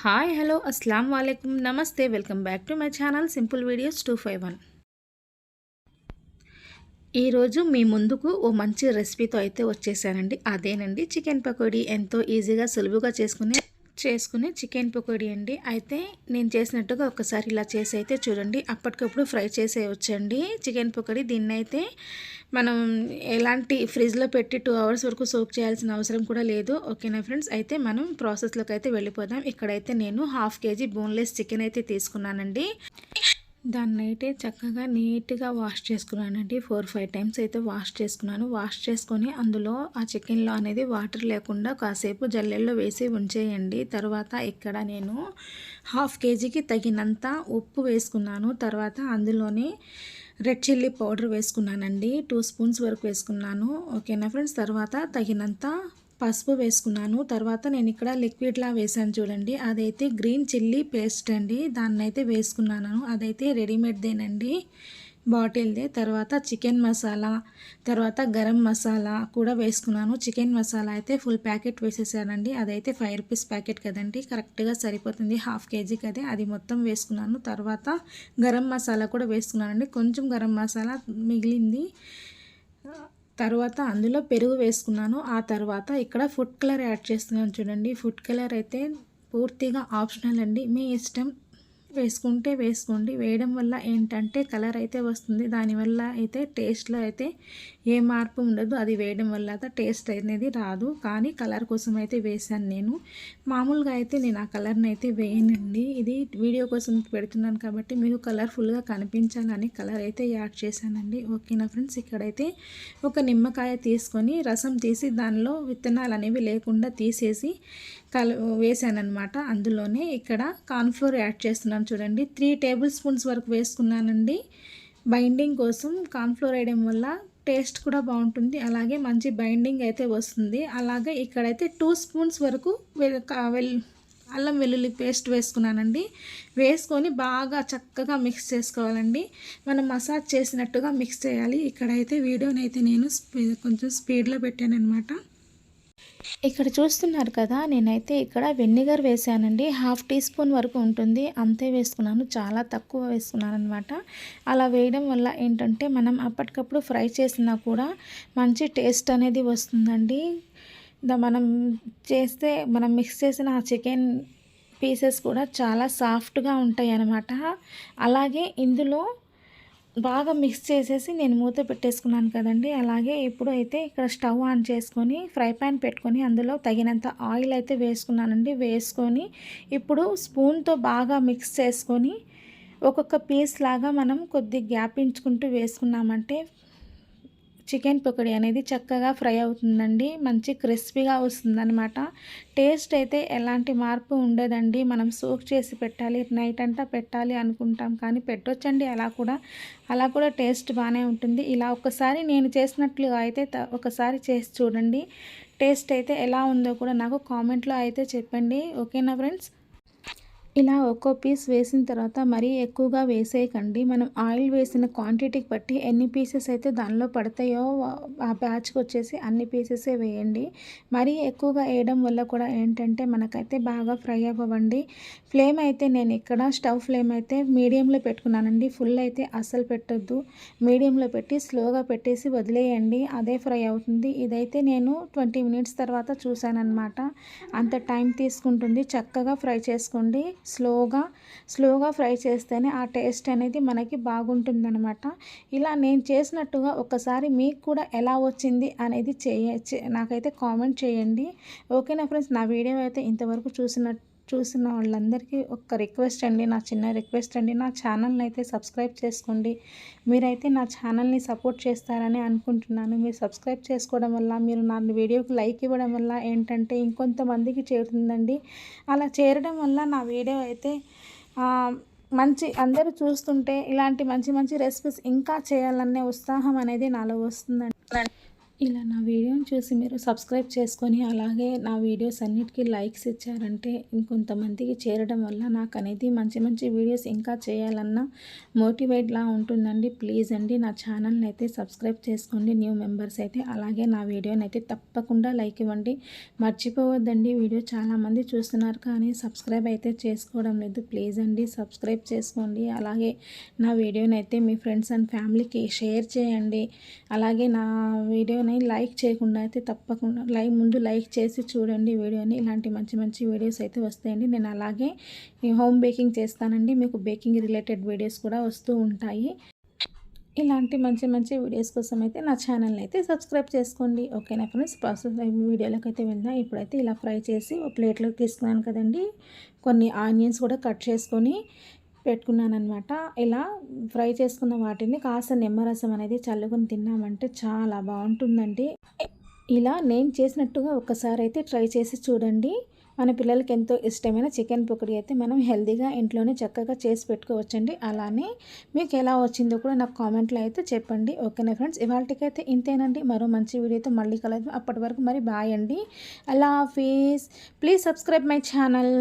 Hi hello అస్సలం వాలేకుమ్ నమస్తే welcome back to my channel simple videos two five one. ఈరోజు మీ ముందుకు ఓ మంచి రెసిపీతో అయితే వచ్చేసానండి. అదేనండి చికెన్ పకోడీ. ఎంతో ఈజీగా సులువుగా చేసుకునే చేసుకునే చికెన్ పకోడీ అండి. అయితే నేను చేసినట్టుగా ఒకసారి ఇలా చేసి అయితే చూడండి. అప్పటికప్పుడు ఫ్రై చేసేయచ్చండి చికెన్ పకోడీ దీన్ని అయితే మనం ఎలాంటి ఫ్రిడ్జ్లో పెట్టి టూ అవర్స్ వరకు సోక్ చేయాల్సిన అవసరం కూడా లేదు. ఓకేనా ఫ్రెండ్స్? అయితే మనం ప్రాసెస్లోకి అయితే వెళ్ళిపోదాం. ఇక్కడైతే నేను హాఫ్ కేజీ బోన్లెస్ చికెన్ అయితే తీసుకున్నానండి. దాన్ని అయితే చక్కగా నీట్గా వాష్ చేసుకున్నానండి. ఫోర్ ఫైవ్ టైమ్స్ అయితే వాష్ చేసుకున్నాను. వాష్ చేసుకొని అందులో ఆ చికెన్లో అనేది వాటర్ లేకుండా కాసేపు జల్లెల్లో వేసి ఉంచేయండి. తర్వాత ఇక్కడ నేను హాఫ్ కేజీకి తగినంత ఉప్పు వేసుకున్నాను. తర్వాత అందులోనే రెడ్ చిల్లీ పౌడర్ వేసుకున్నానండి. టూ స్పూన్స్ వరకు వేసుకున్నాను. ఓకేనా ఫ్రెండ్స్? తర్వాత తగినంత పసుపు వేసుకున్నాను. తర్వాత నేను ఇక్కడ లిక్విడ్లా వేసాను చూడండి. అదైతే గ్రీన్ చిల్లీ పేస్ట్ అండి. దాన్ని అయితే వేసుకున్నాను. అదైతే రెడీమేడ్దేనండి బాటిల్దే తర్వాత చికెన్ మసాలా తర్వాత గరం మసాలా కూడా వేసుకున్నాను. చికెన్ మసాలా అయితే ఫుల్ ప్యాకెట్ వేసేసానండి. అదైతే ఫైవ్ రూపీస్ ప్యాకెట్ కదండి. కరెక్ట్గా సరిపోతుంది. హాఫ్ కేజీకి అదే అది మొత్తం వేసుకున్నాను. తర్వాత గరం మసాలా కూడా వేసుకున్నానండి. కొంచెం గరం మసాలా మిగిలింది. తర్వాత అందులో పెరుగు వేసుకున్నాను. ఆ తర్వాత ఇక్కడ ఫుడ్ కలర్ యాడ్ చేస్తున్నాను చూడండి. ఫుడ్ కలర్ అయితే పూర్తిగా ఆప్షనల్ అండి. మీ ఇష్టం వేసుకుంటే వేసుకోండి. వేయడం వల్ల ఏంటంటే కలర్ అయితే వస్తుంది. దానివల్ల అయితే టేస్ట్లో అయితే ఏ మార్పు ఉండదు. అది వేయడం వల్ల అయితే టేస్ట్ అనేది రాదు. కానీ కలర్ కోసం అయితే వేసాను నేను. మామూలుగా అయితే నేను ఆ కలర్ని అయితే వేయనండి. ఇది వీడియో కోసం పెడుతున్నాను కాబట్టి మీకు కలర్ఫుల్గా కనిపించాలని కలర్ అయితే యాడ్ చేశానండి. ఓకేనా ఫ్రెండ్స్ ఇక్కడైతే ఒక నిమ్మకాయ తీసుకొని రసం తీసి దానిలో విత్తనాలు అనేవి లేకుండా తీసేసి కల వేసానమాట అందులోనే ఇక్కడ కార్న్ఫ్లోర్ యాడ్ చేస్తున్నాను. చూడండి. త్రీ టేబుల్ స్పూన్స్ వరకు వేసుకున్నానండి. బైండింగ్ కోసం కార్న్ఫ్లోర్ వేయడం వల్ల టేస్ట్ కూడా బాగుంటుంది. అలాగే మంచి బైండింగ్ అయితే వస్తుంది. అలాగే ఇక్కడైతే టూ స్పూన్స్ వరకు వెల్ అల్లం వెల్లుల్లి పేస్ట్ వేసుకున్నానండి. వేసుకొని బాగా చక్కగా మిక్స్ చేసుకోవాలండి. మనం మసాజ్ చేసినట్టుగా మిక్స్ చేయాలి. ఇక్కడైతే వీడియోనైతే నేను కొంచెం స్పీడ్లో పెట్టాను అనమాట ఇక్కడ చూస్తున్నారు కదా నేనైతే ఇక్కడ వెనిగర్ వేసానండి. హాఫ్ టీ స్పూన్ వరకు ఉంటుంది. అంతే వేసుకున్నాను. చాలా తక్కువ వేసుకున్నాను అనమాట అలా వేయడం వల్ల ఏంటంటే మనం అప్పటికప్పుడు ఫ్రై చేసినా కూడా మంచి టేస్ట్ అనేది వస్తుందండి. మనం చేస్తే మనం మిక్స్ చేసిన ఆ చికెన్ పీసెస్ కూడా చాలా సాఫ్ట్గా ఉంటాయి అన్నమాట అలాగే ఇందులో బాగా మిక్స్ చేసేసి నేను మూత పెట్టేసుకున్నాను కదండి. అలాగే ఇప్పుడు అయితే ఇక్కడ స్టవ్ ఆన్ చేసుకొని ఫ్రై ప్యాన్ పెట్టుకొని అందులో తగినంత ఆయిల్ అయితే వేసుకున్నానండి. వేసుకొని ఇప్పుడు స్పూన్తో బాగా మిక్స్ చేసుకొని ఒక్కొక్క పీస్ లాగా మనం కొద్ది గ్యాప్ ఇంచుకుంటూ వేసుకున్నామంటే చికెన్ పకోడీ అనేది చక్కగా ఫ్రై అవుతుందండి. మంచి క్రిస్పీగా వస్తుందన్నమాట. టేస్ట్ అయితే ఎలాంటి మార్పు ఉండదండి. మనం సోక్ చేసి పెట్టాలి నైట్ అంతా పెట్టాలి అనుకుంటాం. కానీ పెట్టొచ్చండి అలా కూడా. అలా కూడా టేస్ట్ బాగానే ఉంటుంది. ఇలా ఒకసారి నేను చేసినట్లుగా అయితే ఒకసారి చేసి చూడండి. టేస్ట్ అయితే ఎలా ఉందో కూడా నాకు కామెంట్లో అయితే చెప్పండి. ఓకేనా ఫ్రెండ్స్? ఇలా ఒక్కో పీస్ వేసిన తర్వాత మరీ ఎక్కువగా వేసేయకండి. మనం ఆయిల్ వేసిన క్వాంటిటీకి బట్టి ఎన్ని పీసెస్ అయితే దానిలో పడతాయో ఆ బ్యాచ్కి వచ్చేసి అన్ని పీసెసే వేయండి. మరీ ఎక్కువగా వేయడం వల్ల కూడా ఏంటంటే మనకైతే బాగా ఫ్రై అవ్వండి ఫ్లేమ్ అయితే నేను ఇక్కడ స్టవ్ ఫ్లేమ్ అయితే మీడియంలో పెట్టుకున్నానండి. ఫుల్ అయితే అస్సలు పెట్టొద్దు. మీడియంలో పెట్టి స్లోగా పెట్టేసి వదిలేయండి. అదే ఫ్రై అవుతుంది. ఇదైతే నేను ట్వంటీ మినిట్స్ తర్వాత చూశానమాట అంత టైం తీసుకుంటుంది. చక్కగా ఫ్రై చేసుకోండి. స్లోగా స్లోగా ఫ్రై చేస్తేనే ఆ టేస్ట్ అనేది మనకి బాగుంటుందనమాట ఇలా నేను చేసినట్టుగా ఒకసారి మీకు కూడా ఎలా వచ్చింది అనేది చేయ నాకైతే కామెంట్ చేయండి. ఓకేనా ఫ్రెండ్స్? నా వీడియో అయితే ఇంతవరకు చూసినట్టు చూసిన వాళ్ళందరికీ ఒక రిక్వెస్ట్ అండి. నా చిన్న రిక్వెస్ట్ అండి. నా ఛానల్ని అయితే సబ్స్క్రైబ్ చేసుకోండి. మీరైతే నా ఛానల్ని సపోర్ట్ చేస్తారని అనుకుంటున్నాను. మీరు సబ్స్క్రైబ్ చేసుకోవడం వల్ల మీరు నా వీడియోకి లైక్ ఇవ్వడం వల్ల ఏంటంటే ఇంకొంతమందికి చేరుతుందండి. అలా చేరడం వల్ల నా వీడియో అయితే మంచి అందరూ చూస్తుంటే ఇలాంటి మంచి మంచి రెసిపీస్ ఇంకా చేయాలనే ఉత్సాహం అనేది నాలో వస్తుందండి. ఇలా నా వీడియోని చూసి మీరు సబ్స్క్రైబ్ చేసుకొని అలాగే నా వీడియోస్ అన్నిటికీ లైక్స్ ఇచ్చారంటే ఇంకొంతమందికి చేరడం వల్ల నాకు అనేది మంచి మంచి వీడియోస్ ఇంకా చేయాలన్నా మోటివేట్లా ఉంటుందండి. ప్లీజ్ అండి నా ఛానల్ని అయితే సబ్స్క్రైబ్ చేసుకోండి. న్యూ మెంబర్స్ అయితే అలాగే నా వీడియోని అయితే తప్పకుండా లైక్ ఇవ్వండి. మర్చిపోవద్దండి వీడియో చాలామంది చూస్తున్నారు కానీ సబ్స్క్రైబ్ అయితే చేసుకోవడం లేదు. ప్లీజ్ అండి సబ్స్క్రైబ్ చేసుకోండి. అలాగే నా వీడియోని అయితే మీ ఫ్రెండ్స్ అండ్ ఫ్యామిలీకి షేర్ చేయండి. అలాగే నా వీడియో వీడియోని లైక్ చేయకుండా అయితే తప్పకుండా లైక్ ముందు లైక్ చేసి చూడండి వీడియోని. ఇలాంటి మంచి మంచి వీడియోస్ అయితే వస్తాయండి. నేను అలాగే హోమ్ బేకింగ్ చేస్తానండి. మీకు బేకింగ్ రిలేటెడ్ వీడియోస్ కూడా వస్తూ ఉంటాయి. ఇలాంటి మంచి మంచి వీడియోస్ కోసం అయితే నా ఛానల్ని అయితే సబ్స్క్రైబ్ చేసుకోండి. ఓకేనా ఫ్రెండ్స్? ప్రాసెస్ వీడియోలోకి అయితే వెళ్దాం. ఇప్పుడైతే ఇలా ఫ్రై చేసి ఒక ప్లేట్లోకి తీసుకున్నాను కదండి. కొన్ని ఆనియన్స్ కూడా కట్ చేసుకొని పెట్టుకున్నాను అనమాట ఇలా ఫ్రై చేసుకున్న వాటిని కాస్త నిమ్మరసం అనేది చల్లుకొని తిన్నామంటే చాలా బాగుంటుందండి. ఇలా నేను చేసినట్టుగా ఒకసారి అయితే ట్రై చేసి చూడండి. మన పిల్లలకి ఎంతో ఇష్టమైన చికెన్ పొకడి అయితే మనం హెల్తీగా ఇంట్లోనే చక్కగా చేసి పెట్టుకోవచ్చండి. అలానే మీకు ఎలా వచ్చిందో కూడా నాకు కామెంట్లో అయితే చెప్పండి. ఓకేనా ఫ్రెండ్స్? ఇవాళకైతే ఇంతేనండి. మరో మంచి వీడియోతో మళ్ళీ కలదు అప్పటి వరకు మరి బాయ్ అండి. అలా హాఫీస్ ప్లీజ్ సబ్స్క్రైబ్ మై ఛానల్.